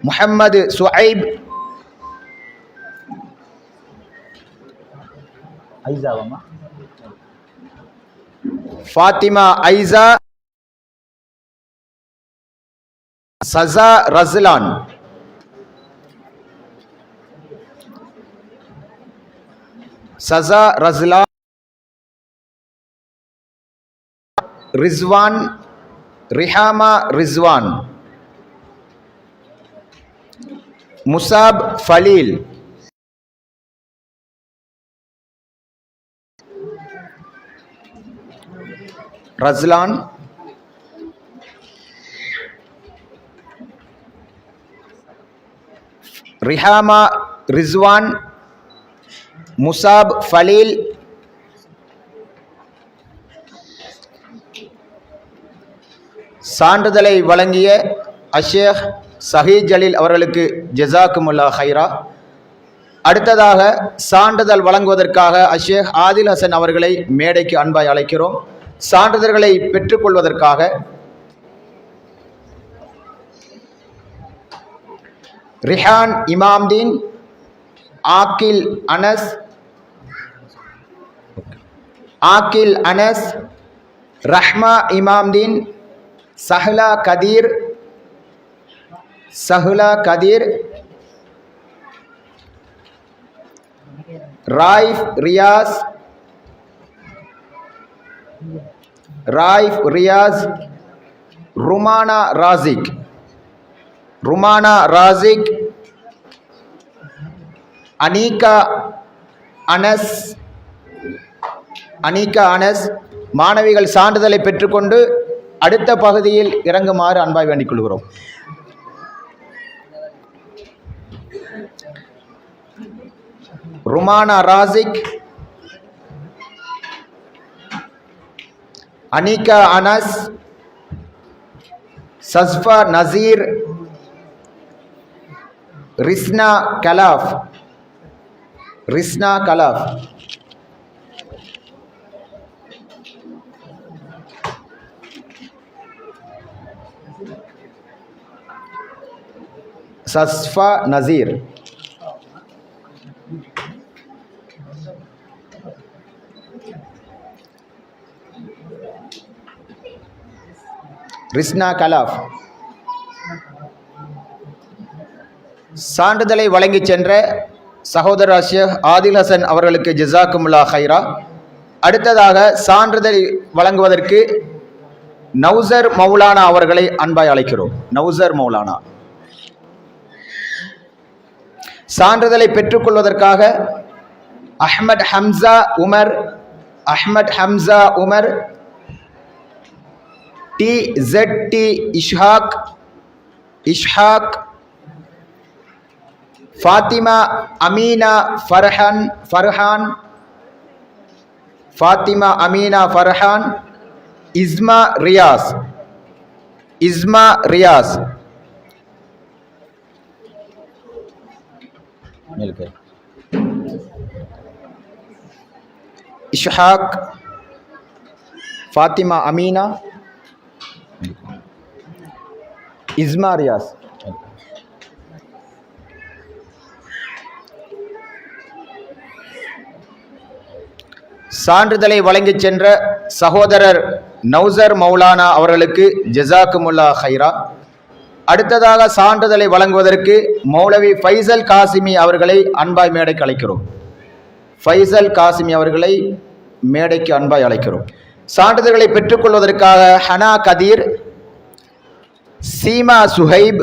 முஹம்மது சுஐப் ஐசாவம்மா ஃபாத்திமா ஐசா சசா ரஸ்லான் சசா ரஸ்லான் ரிஸ்வான் ரிஹாமா ரிஸ்வான் முசாப் ஃபலீல். ரஸ்லான். ரிஹாமா ரிஸ்வான். முசாப் ஃபலீல். சான்றிதழை வழங்கிய அஷேக் சஹீ ஜலீல் அவர்களுக்கு ஜெசாக்குமுல்லா ஹைரா அடுத்ததாக சான்றிதழ் வழங்குவதற்காக அஷேக் ஆதில் ஹசன் அவர்களை மேடைக்கு அன்பாய் அழைக்கிறோம். சான்றிதழ்களை பெற்றுக்கொள்வதற்காக ரிஹான் இமாம்தீன் ஆக்கில் அனஸ் ஆக்கில் அனஸ் ரஹ்மா இமாம்தீன் சஹ்லா கதீர் சஹ்லா கதீர் ராயிஃப் ரியாஸ் ராயிஃப் ரியாஸ் ருமானா ராசிக் ருமானா ராசிக் அனீகா அனஸ் அனீகா அனஸ் மாணவிகள் சான்றிதழை பெற்றுக்கொண்டு அடுத்த பகுதியில் இறங்குமாறு அன்பாய் வேண்டிக் கொள்கிறோம். ருமானா ராசிக் அனிகா அனஸ் சஸ்ஃபா நசீர் ரிஸ்னா கலாஃப் ரிஸ்னா கலாஃப் சஸ்ஃபா நசீர் ரிஸ்னா கலாஃப் சான்றிதழை வழங்கிச் சென்ற சகோதர ஷேக் ஆதில் ஹசன் அவர்களுக்கு ஜிசாக்குமுல்லா ஹைரா அடுத்ததாக சான்றிதழ் வழங்குவதற்கு நௌசர் மௌலானா அவர்களை அன்பாய் அழைக்கிறோம். நௌசர் மௌலானா. சான்றிதழை பெற்றுக்கொள்வதற்காக Ahmed Hamza Umar Ahmed Hamza Umar T Z T Ishaq Ishaq Fathima Amina Farhan Farhan Fathima Amina Farhan Isma Riyaz Isma Riyaz Ishaq Fathima Amina Isma Riyaz சான்றிதழை வழங்கிச் சென்ற சகோதரர் நௌசர் மௌலானா அவர்களுக்கு ஜெசாக்குமுல்லா ஹைரா. அடுத்ததாக சான்றிதழை வழங்குவதற்கு மௌலவி ஃபைசல் காசிமி அவர்களை அன்பாய் மேடைக்கு அழைக்கிறோம். ஃபைசல் காசிமி அவர்களை மேடைக்கு அன்பாய் அழைக்கிறோம். சான்றிதழ்களை பெற்றுக்கொள்வதற்காக ஹனா கதீர் சீமா சுஹைப்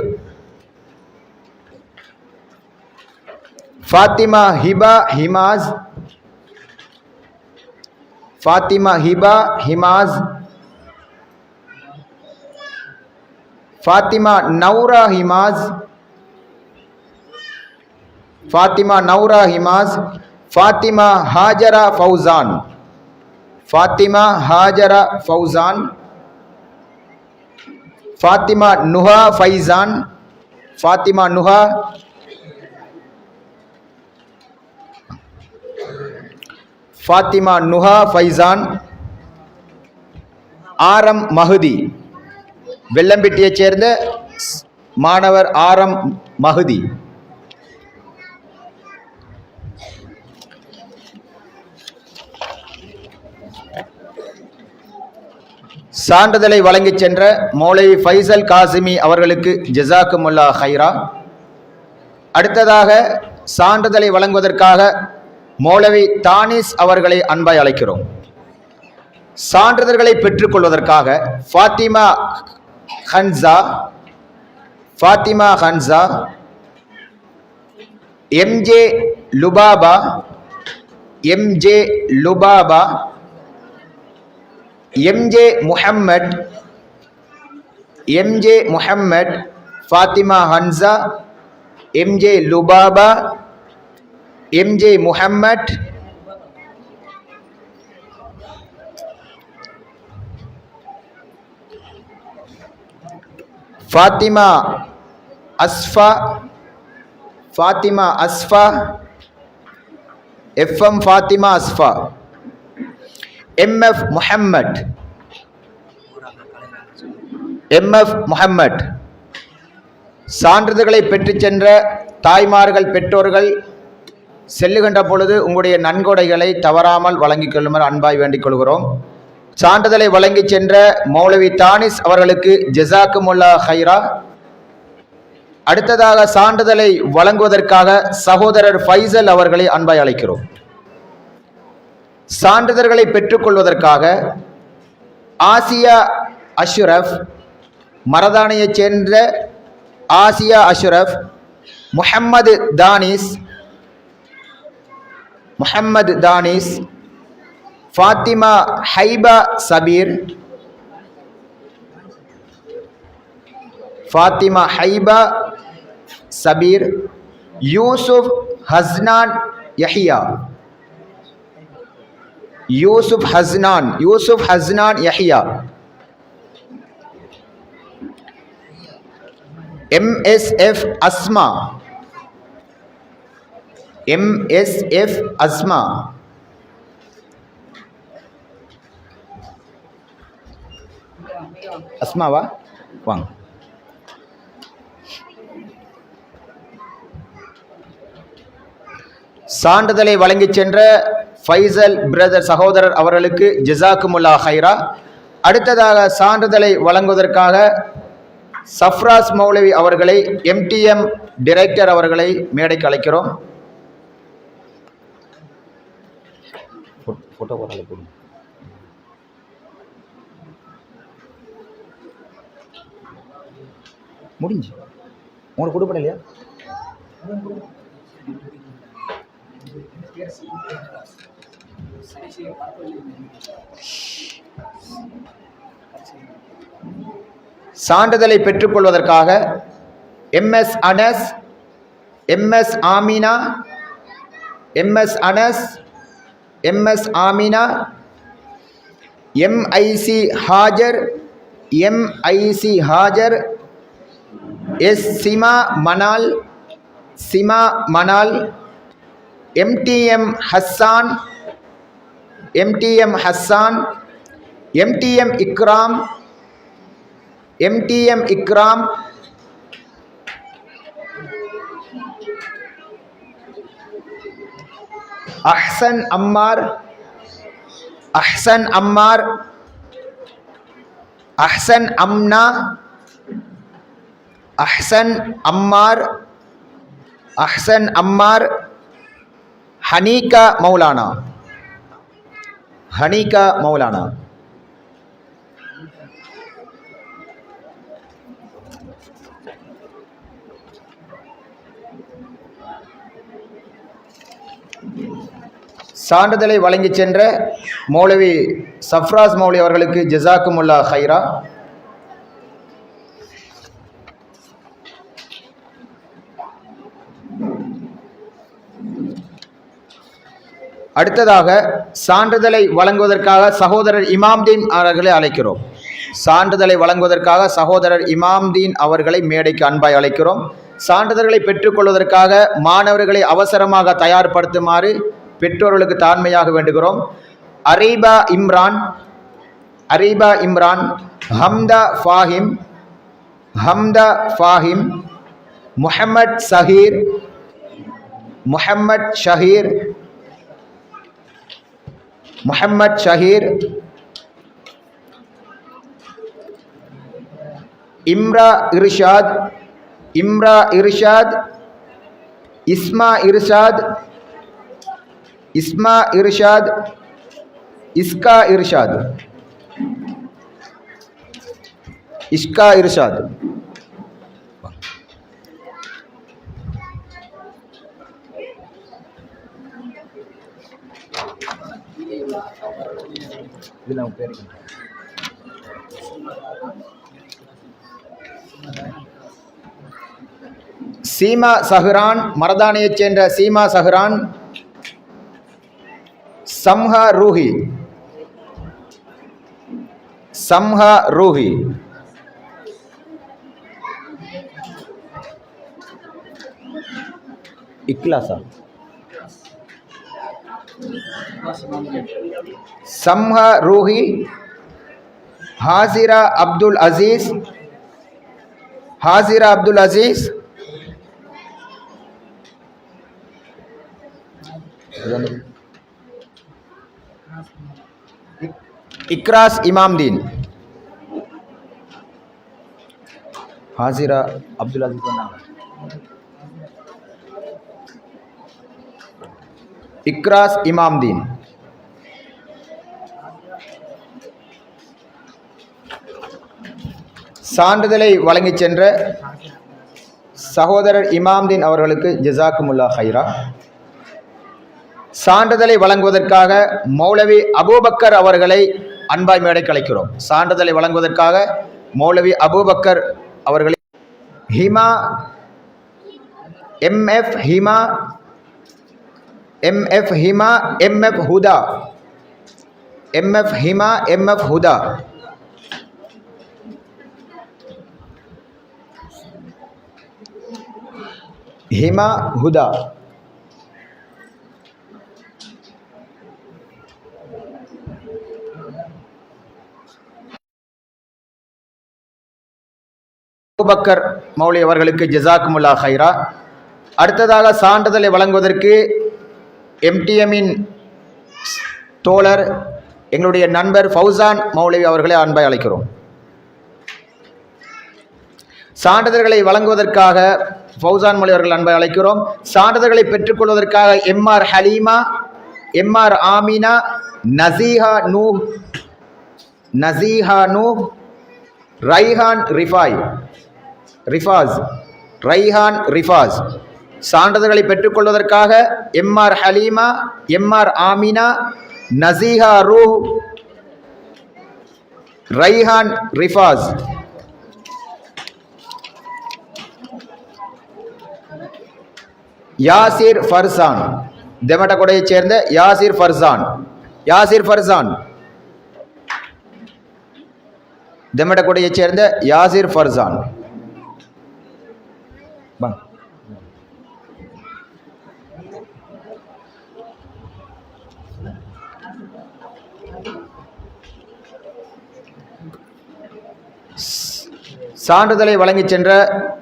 ஃபாத்திமா ஹிபா ஹிமாஸ் ஃபாத்திமா ஹிபா ஹிமாஸ் ஃபாத்திமா நௌரா ஹிமாஸ் ஃபாத்திமா நௌரா ஹிமாஸ் ஃபாத்திமா ஹாஜரா ஃபௌசான் ஃபாத்திமா ஹாஜரா ஃபௌசான் ஃபாத்திமா நுஹா ஃபைசான் ஃபாத்திமா நுஹா ஃபாத்திமா நுஹா ஃபைசான் ஆரம் மகுதி வெள்ளம்பட்டியைச் சேர்ந்த மாணவர் ஆரம் மகுதி சான்றிதழை வழங்கிச் சென்ற மௌலவி ஃபைசல் காசிமி அவர்களுக்கு ஜசாக்குமுல்லா ஹைரா. அடுத்ததாக சான்றிதழை வழங்குவதற்காக மௌலவி தானிஸ் அவர்களை அன்பாய் அழைக்கிறோம். சான்றிதழ்களை பெற்றுக்கொள்வதற்காக Fathima Hansa Fathima Hansa MJ Lubaba MJ Lubaba MJ Muhammad MJ Muhammad Fathima Hansa MJ Lubaba MJ Muhammad Fathima Asfa Fathima Asfa FM Fathima Asfa MF Muhammad MF Muhammad சான்றிதழ்களை பெற்றுச் சென்ற தாய்மார்கள் பெற்றோர்கள் செல்லுகின்ற பொழுது உங்களுடைய நன்கொடைகளை தவறாமல் வழங்கிக் கொள்ளுமாறு அன்பாய் வேண்டிக் கொள்கிறோம். சான்றிதழை வழங்கிச் சென்ற மௌலவி தானிஸ் அவர்களுக்கு ஜெசாக்குமுல்லா ஹைரா. அடுத்ததாக சான்றிதழை வழங்குவதற்காக சகோதரர் ஃபைசல் அவர்களை அன்பாய் அழைக்கிறோம். சான்றிதழ்களை பெற்றுக்கொள்வதற்காக ஆசியா அஷ்ரஃப் மரதானையைச் சேர்ந்த ஆசியா அஷ்ரஃப் முஹம்மது தானிஸ் முஹம்மது தானிஸ் ஃபாத்திமா ஹைபா சபீர் ஃபாத்திமா ஹைபா சபீர் யூசுப் ஹஸ்னான் யஹியா. யூசுப் ஹஸ்னான் யூசுப் ஹஸ்னான் யஹியா. எம்எஸ்எஃப் அஸ்மா. எம்எஸ்எஃப் அஸ்மா. அஸ்மாவா? வாங்க. சான்றிதழை வழங்கிச் சென்ற ஃபைசல் பிரதர் சகோதரர் அவர்களுக்கு ஜிசாக்குமுல்லா ஹைரா. அடுத்ததாக சான்றிதழை வழங்குவதற்காக சஃப்ராஸ் மௌலவி அவர்களை எம்டிஎம் டிரெக்டர் அவர்களை மேடைக்கு அழைக்கிறோம். ஃபோட்டோ போடுங்க முடிஞ்சு. உங்களுக்கு கொடுப்பட இல்லையா? சான்றிதழை பெற்றுக்கொள்வதற்காக MS Anas MS Amina MS Anas MS Amina MIC Hajar MIC Hajar S Sima Manal Sima Manal MTM Hassan MTM Hassan MTM Ikram MTM Ikram Ahsan Ammar Ahsan Ammar Ahsan Amna Ahsan Ammar Ahsan Ammar Haneeka Maulana Haneeka Maulana. சான்றிதழை வழங்கிச் சென்ற மௌலவி சஃப்ராஸ் மௌலி அவர்களுக்கு ஜிசாக்குமுல்லா ஹைரா அடுத்ததாக சான்றிதழை வழங்குவதற்காக சகோதரர் இமாம்தீன் அவர்களை அழைக்கிறோம். சான்றிதழை வழங்குவதற்காக சகோதரர் இமாம்தீன் அவர்களை மேடைக்கு அன்பாய் அழைக்கிறோம். சான்றிதழ்களை பெற்றுக்கொள்வதற்காக மாணவர்களை அவசரமாக தயார்படுத்துமாறு பெற்றோர்களுக்கு தாழ்மையாக வேண்டுகிறோம். அரீபா இம்ரான் அரீபா இம்ரான் ஹம்தா ஃபாஹிம் ஹம்தா ஃபாஹிம் முஹம்மத் சஹீர் முஹம்மத் ஷஹீர் முஹம்மத் ஷஹீர் இம்ரா இர்ஷாத் இம்ரா இர்ஷாத் இஸ்மா இர்ஷாத் இஸ்மா இர்ஷாத் இஸ்கா இர்ஷாத் இஷ்கா இர்ஷாத் இதில் அவங்க பேர் சீமா சஹ்ரான் மரதானியைச் சேர்ந்த சீமா சஹ்ரான் சம்ஹா ரூஹி. சம்ஹா ரூஹி. இக்லாசா? சம்ஹா ரூஹி ஹாசிரா அப்துல் அசீஸ் ஹாசிரா அப்துல் அசீஸ் இக்ராஸ் இமாம்தீன் ஹாசிரா அப்துல் அசீஸ் சொன்னாங்க இக்ராஸ் இமாம்தீன் சான்றிதழை வழங்கிச் சென்ற சகோதரர் இமாம்தீன் அவர்களுக்கு ஜசாக்குமுல்லா ஹைரா சான்றிதழை வழங்குவதற்காக மௌலவி அபூபக்கர் அவர்களை அன்பாய் மேடைக்கு அழைக்கிறோம். சான்றிதழை வழங்குவதற்காக மௌலவி அபூபக்கர் அவர்களை Hima MF Hima MF Hima MF Huda MF Hima MF Huda. Hima Huda. Abubakkar Mouli அவர்களுக்கு ஜசாக்குமுல்லா ஹைரா அடுத்ததாக சான்றிதழை வழங்குவதற்கு எம்டிஎம்மின் தோழர் எங்களுடைய நண்பர் ஃபௌசான் மௌலவி அவர்களை அன்பாய் அழைக்கிறோம். சான்றிதழ்களை வழங்குவதற்காக ஃபௌசான் மொழி அவர்கள் அன்பை அழைக்கிறோம். சான்றிதழ்களை பெற்றுக்கொள்வதற்காக எம்ஆர் ஹலீமா எம்ஆர் ஆமினா நசீஹா நூ நசீஹா நூ ரைஹான் ரிஃபாய் ரிஃபாஸ் ரைஹான் ரிஃபாஸ். சான்றிதழ்களை பெற்றுக்கொள்வதற்காக எம்ஆர் ஹலீமா எம்ஆர் ஆமினா நசீஹா ரூ ரைஹான் ரிஃபாஸ். யாசிர் ஃபர்சான். தெமட்டகொடையைச் சேர்ந்த யாசிர் ஃபர்சான். யாசிர் ஃபர்சான். தெமட்டகொடையைச் சேர்ந்த யாசிர் ஃபர்சான். சான்றிதழை வழங்கிச் சென்ற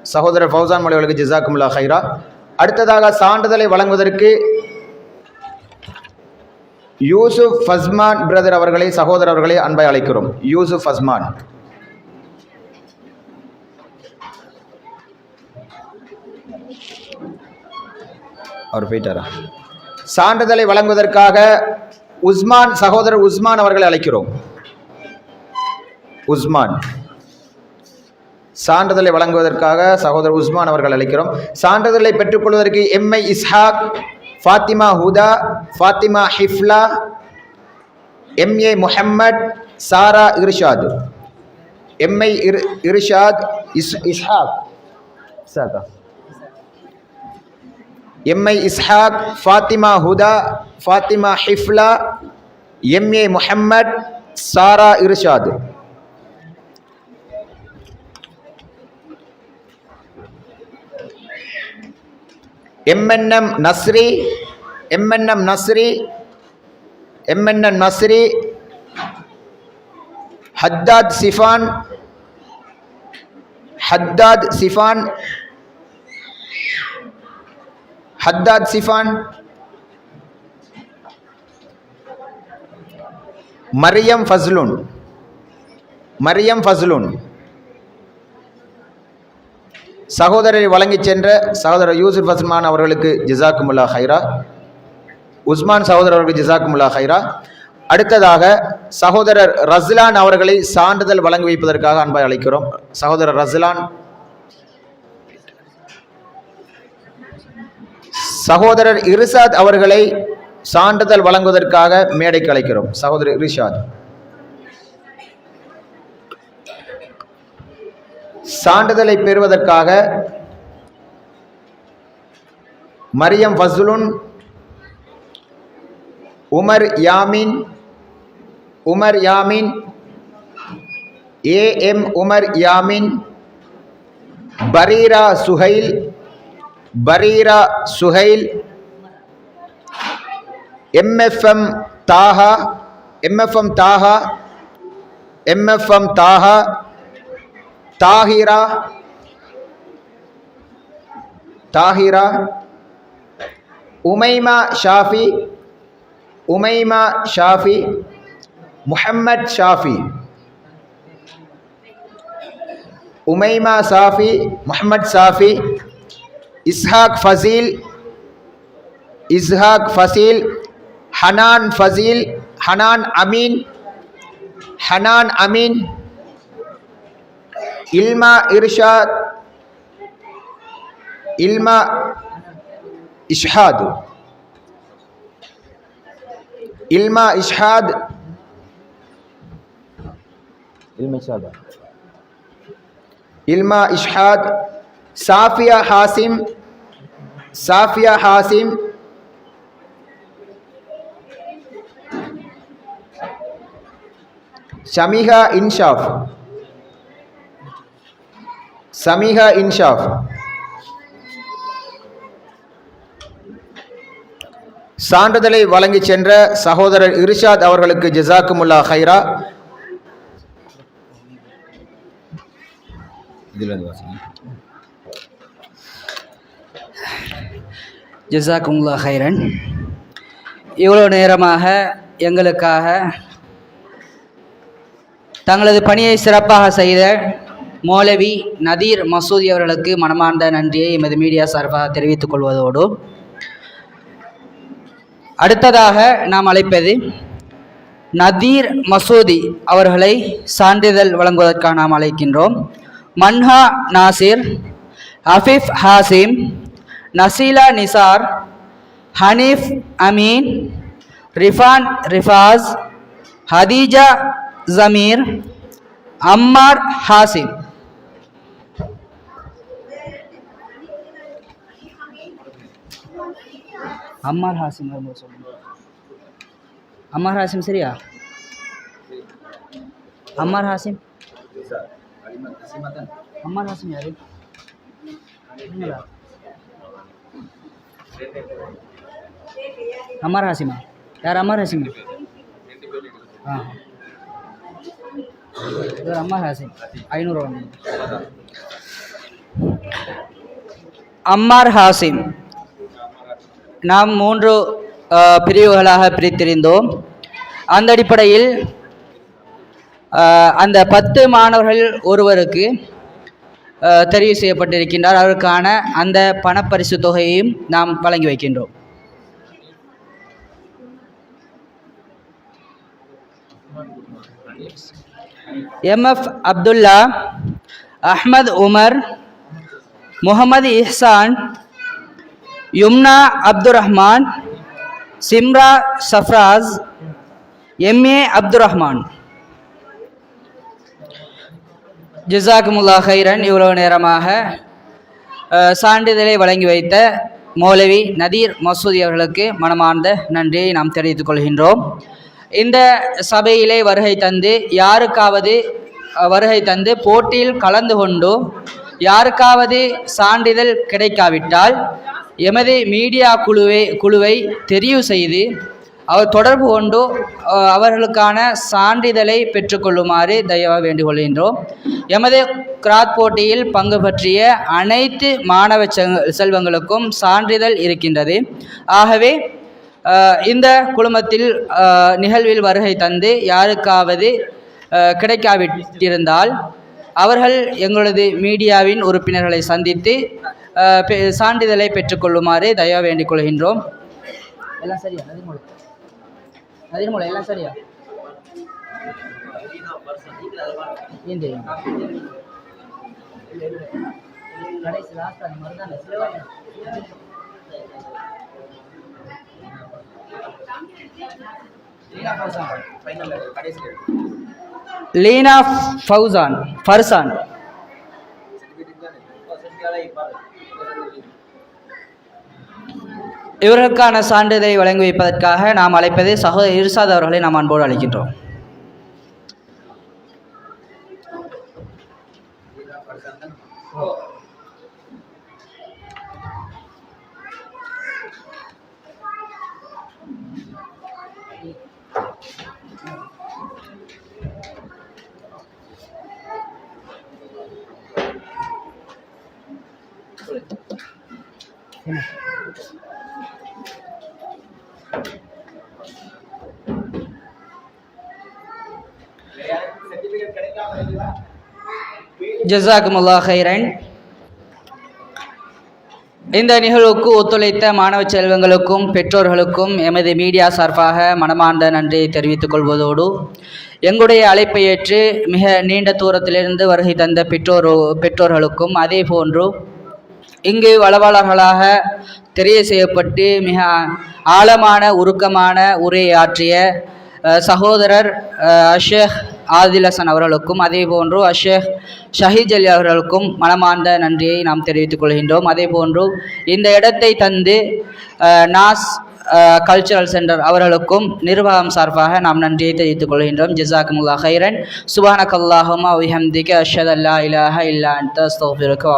சகோதரர் ஃபௌசான் மொழி அவர்களுக்கு ஜிசாக்குமுல்லா ஹைரா அடுத்ததாக சான்றிதழை வழங்குவதற்கு யூசுப் ஃபஸ்மான் பிரதர் அவர்களை சகோதரர் அவர்களை அன்பை அழைக்கிறோம். யூசுப் ஃபஸ்மான். அவர் போயிட்டாரா? சான்றிதழை வழங்குவதற்காக உஸ்மான் சகோதரர் உஸ்மான் அவர்களை அழைக்கிறோம். உஸ்மான். சான்றிதழை வழங்குவதற்காக சகோதரர் உஸ்மான் அவர்கள் அழைக்கிறோம் சான்றிதழை பெற்றுக்கொள்வதற்கு MI Ishaq Fathima Huda Fathima Hifla MA Muhammad Sara Irshad. MI இர் இர்ஷாத் இஸ் Ishaq. இஸ்ஹாக்கா? MI Ishaq Fathima Huda Fathima Hifla MA Muhammad Sara Irshad. M&M Nasri MNM Nasri MNM Nasri Haddad Sifan Haddad Sifan Haddad Sifan Mariam Fazlun Mariam Fazlun சகோதரரை வழங்கிச் சென்ற சகோதரர் யூசுப் ஃபஸ்மான் அவர்களுக்கு ஜிசாக்குமுல்லா ஹைரா. உஸ்மான் சகோதரர் அவர்களுக்கு ஜிசாக்குமுல்லா ஹைரா. அடுத்ததாக சகோதரர் ரஸ்லான் அவர்களை சான்றிதழ் வழங்கி வைப்பதற்காக அன்பாய் அழைக்கிறோம். சகோதரர் ரஸ்லான். சகோதரர் இரிசாத் அவர்களை சான்றிதழ் வழங்குவதற்காக மேடைக்கு அழைக்கிறோம். சகோதரர் இரிஷாத். சான்றிதழை பெறுவதற்காக Mariyam Fasloon Umar Yamin Umar Yamin A M Umar Yamin Bareera Suhail Bareera Suhail MFM Taha MFM Taha MFM Taha Tahira Tahira Umaima Shafi Umaima Shafi Muhammad Shafi Umaima Safi Muhammad Safi Ishaq Faseel Ishaq Faseel Hanan Faseel Hanan Ameen Hanan Ameen علم إرشاد علم إشحاد. علم إشحاد. علم إشحاد. علم إشحاد. صافيا حاسم. صافية حاسم. شميها إنشاف. Sameeha Inshaf சான்றிதழை வழங்கிச் சென்ற சகோதரர் இர்ஷாத் அவர்களுக்கு ஜிசாக்குமுல்லா ஹைரா ஜிசாக்குமுல்லா ஹைரன் இவ்வளோ நேரமாக எங்களுக்காக தங்களது பணியை சிறப்பாக செய்த மௌலவி நதீர் மசூதி அவர்களுக்கு மனமார்ந்த நன்றியை எமது மீடியா சார்பாக தெரிவித்துக் கொள்வதோடு அடுத்ததாக நாம் அழைப்பது நதீர் மசூதி அவர்களை சான்றிதழ் வழங்குவதற்காக நாம் அழைக்கின்றோம். மன்ஹா நாசிர் அஃபிஃப் ஹாசிம் நசீலா நிசார் ஹனீஃப் அமீன் ரிஃபான் ரிஃபாஸ் ஹதீஜா ஜமீர் அம்மார் ஹாசிம். அம்மார் ஹாசிம் வரும்போது சொல்லுங்க அம்மார் ஹாசிம் சரியா அம்மார் ஹாசிம் அம்மார் ஹாசிம் யாரு நீங்களா? அம்மார் ஹாசிமா யார் அம்மார் ஹாசிம் ஆ இவர் அம்மார் ஹாசிம் ஐநூறுரூவா அம்மார் ஹாசிம் நாம் மூன்று பிரிவுகளாக பிரித்திருந்தோம். அந்த அடிப்படையில் அந்த பத்து மாணவர்கள் ஒருவருக்கு தெரிவு செய்யப்பட்டிருக்கின்றார். அவருக்கான அந்த பணப்பரிசு தொகையையும் நாம் வழங்கி வைக்கின்றோம். எம்எஃப் அப்துல்லா அஹ்மத் உமர் முகமது இஹ்சான் யும்னா அப்துர் ரஹ்மான் சிம்ரா சஃப்ராஸ் எம்ஏ அப்துர் ரஹ்மான் ஜிசாக்குமுல்லா ஹைரன் இவ்வளவு நேரமாக சான்றிதழை வழங்கி வைத்த மௌலவி நதீர் மசூதி அவர்களுக்கு மனமார்ந்த நன்றியை நாம் தெரிவித்துக் கொள்கின்றோம். இந்த சபையிலே வருகை தந்து யாருக்காவது வருகை தந்து போட்டியில் கலந்து கொண்டு யாருக்காவது சான்றிதழ் கிடைக்காவிட்டால் எமது மீடியா குழுவை குழுவை தெரிவு செய்து அவர் தொடர்பு கொண்டு அவர்களுக்கான சான்றிதழை பெற்றுக்கொள்ளுமாறு தயவாக வேண்டுகொள்கின்றோம். எமது கிராத் போட்டியில் பங்கு பற்றிய அனைத்து மாணவ செல்வங்களுக்கும் சான்றிதழ் இருக்கின்றது. ஆகவே இந்த குழுமத்தில் நிகழ்வில் வருகை தந்து யாருக்காவது கிடைக்காவிட்டிருந்தால் அவர்கள் எங்களது மீடியாவின் உறுப்பினர்களை சந்தித்து சான்றிதழை பெற்றுக்கொள்ளுமாறு தயவு வேண்டிக் கொள்கின்றோம். எல்லாம் சரியா? நதிமொழி நதிமொழி எல்லாம் சரியா? ஏன் தெரியும் கடைசி லாஸ்ட் அந்த மாதிரி தான் லீனா ஃபவுசான் ஃபர்சான். இவர்களுக்கான சான்றிதழை வழங்கி வைப்பதற்காக நாம் அழைப்பது சகோதரர் இர்சாத் அவர்களை நாம் அன்போடு அழைக்கின்றோம். ஜசாக்குமுல்லா ஹைரன் இந்த நிகழ்வுக்கு ஒத்துழைத்த மாணவ செல்வங்களுக்கும் பெற்றோர்களுக்கும் எமது மீடியா சார்பாக மனமார்ந்த நன்றியை தெரிவித்துக் கொள்வதோடு எங்களுடைய அழைப்பை ஏற்று மிக நீண்ட தூரத்திலிருந்து வருகை தந்த பெற்றோர் பெற்றோர்களுக்கும் அதே போன்று இங்கு வளவாளர்களாக தெரிய செய்யப்பட்டு மிக ஆழமான உருக்கமான உரையாற்றிய சகோதரர் அஷேக் ஆதிலசன் அவர்களுக்கும் அதேபோன்று அஷேக் ஷஹீத் அலி அவர்களுக்கும் மனமார்ந்த நன்றியை நாம் தெரிவித்துக் கொள்கின்றோம். அதேபோன்று இந்த இடத்தை தந்து நாஸ் கல்ச்சுரல் சென்டர் அவர்களுக்கும் நிர்வாகம் சார்பாக நாம் நன்றியை தெரிவித்துக் கொள்கின்றோம். ஜிசாக்குமுல்லா ஹைரன் சுபானக் அல்லாஹுமா விஹம்திக அஷத் அல்லா இலாஹ இல்லா அன்த அஸ்தக்ஃபிருக்க